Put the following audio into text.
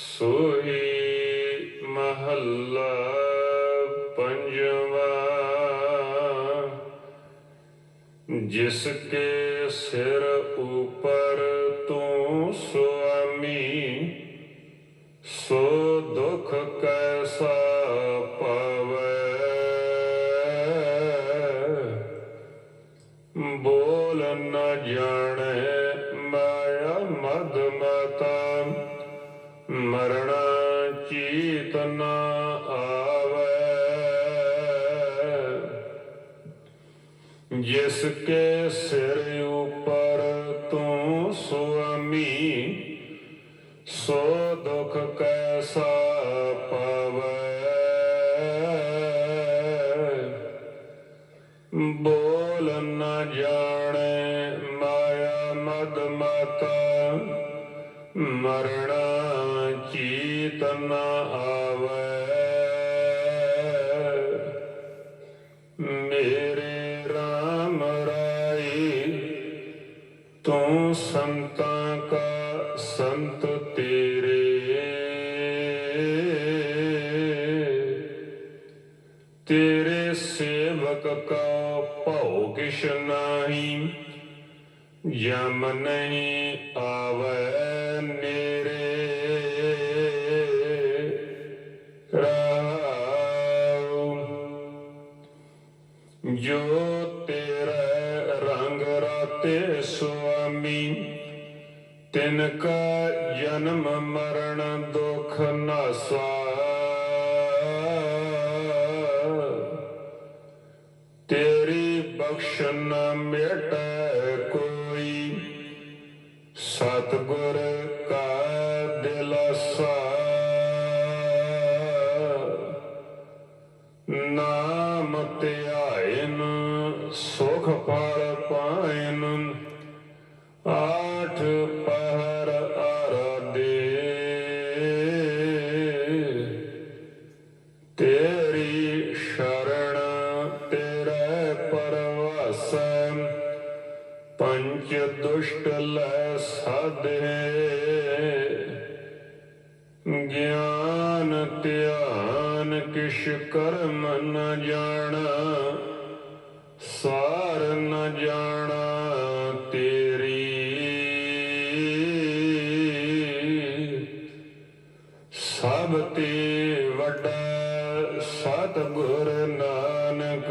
ਸੋਈ ਮਹੱਲਾ ਪੰਜਵਾ। ਜਿਸ ਕੇ ਸਿਰ ਉਪਰ ਤੂੰ ਸੋ ਜਿਸ ਕੇ ਸਿਰ ਉਪਰ ਤੂੰ ਸੁਆਮੀ, ਸੋ ਦੁਖ ਕੈਸਾ ਪਵੈ? ਬੋਲ ਨ ਜਾਣੇ ਮਾਇਆ ਮਦ ਮਤਾ, ਮਰਣਾ ਚੀਤ ਨ ਆਵੈ। ਤੂੰ ਸੰਤਾਂ ਕਾ ਸੰਤ ਤੇਰੇ ਤੇਰੇ ਸੇਵਕ ਕਾ ਭਉ ਕਿਛ ਨਾਹੀ ਜਮ ਨਹੀਂ ਆਵੈ ਨੇਰੇ ਰਾਉ ਜੋ ਤੇਰਾ ਰੰਗ ਰਾਤੇ ਸੁਆਮੀ ਤਿਨ ਕਾ ਜਨਮ ਮਰਨ ਦੁਖ ਨਾਸਾ ਤੇਰੀ ਬਖਸ਼ਨ ਮਿਟੈ ਕੋਈ। ਸਤਿਗੁਰ ਕਾ ਦਿਲਾਸਾ ਨਾਮ ਧਿਆਇਨ, ਸੁਖ ਫਲ ਪਾਇਨ। ਪਰਵਾਸੈ ਪੰਚ ਦੁਸ਼ਟ ਲੈ ਸਾਧੇ ਗਿਆਨ ਧਿਆਨ ਕਿਛ ਕਰਮ ਨ ਜਾਣਾ, ਸਾਰ ਨ ਜਾਣਾ ਤੇਰੀ। ਸਭ ਤੇ ਵੱਡਾ ਸਤਿਗੁਰ ਨਾਨਕ